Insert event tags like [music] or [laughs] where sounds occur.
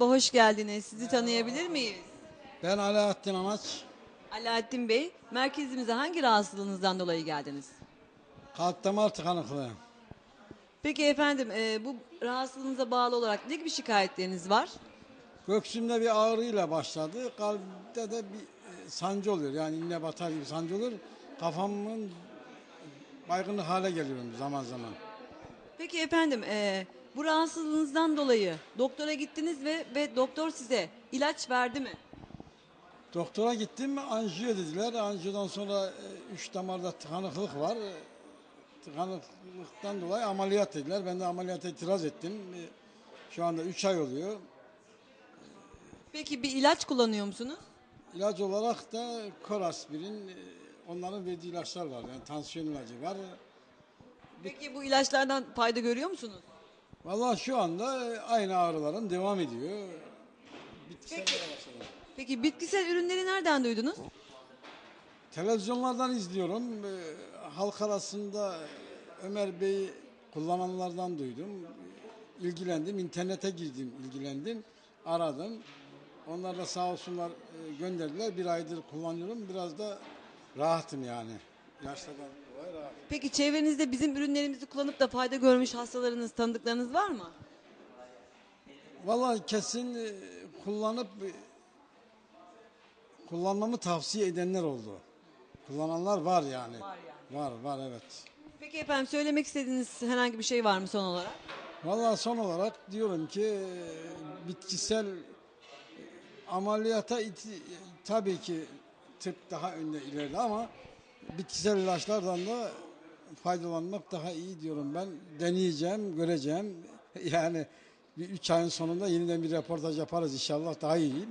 hoş geldiniz. Sizi tanıyabilir miyiz? Ben Alaaddin Anaç. Alaaddin Bey, merkezimize hangi rahatsızlığınızdan dolayı geldiniz? Kalp damar tıkanıklığı. Peki efendim, e, bu rahatsızlığınıza bağlı olarak ne gibi şikayetleriniz var? Göğsümde bir ağrıyla başladı. Kalpte de bir e, sancı oluyor. Yani iğne batar gibi sancı olur. Kafamın baygınlık hale geliyorum zaman zaman. Peki efendim, e, bu rahatsızlığınızdan dolayı doktora gittiniz ve ve doktor size ilaç verdi mi? Doktora gittim, anjiyo dediler. Anjiyodan sonra e, üç damarda tıkanıklık var. E, Tıkanıklıktan dolayı ameliyat dediler. Ben de ameliyata itiraz ettim. E, Şu anda üç ay oluyor. Peki bir ilaç kullanıyor musunuz? İlaç olarak da koraspirin, e, onların verdiği ilaçlar var. Yani tansiyon ilacı var. Peki bu ilaçlardan fayda görüyor musunuz? Vallahi şu anda e, aynı ağrılarım devam ediyor. Bitkisel Peki. Peki bitkisel ürünleri nereden duydunuz? Televizyonlardan izliyorum. E, Halk arasında Ömer Bey kullananlardan duydum. İlgilendim. internete girdim, ilgilendim. Aradım. Onlar da sağ olsunlar e, gönderdiler. Bir aydır kullanıyorum. Biraz da rahatım yani. Yaşlıdan dolayı rahat. Peki çevrenizde bizim ürünlerimizi kullanıp da fayda görmüş hastalarınız, tanıdıklarınız var mı? Vallahi kesin e, kullanıp e, kullanmamı tavsiye edenler oldu. Kullananlar var yani. Var Var var evet. Peki efendim söylemek istediğiniz herhangi bir şey var mı son olarak? Vallahi son olarak diyorum ki e, bitkisel ameliyata iti- tabii ki tıp daha önde ileride ama bitkisel ilaçlardan da faydalanmak daha iyi diyorum ben. Deneyeceğim, göreceğim. [laughs] Yani bir üç ayın sonunda yeniden bir röportaj yaparız inşallah daha iyi.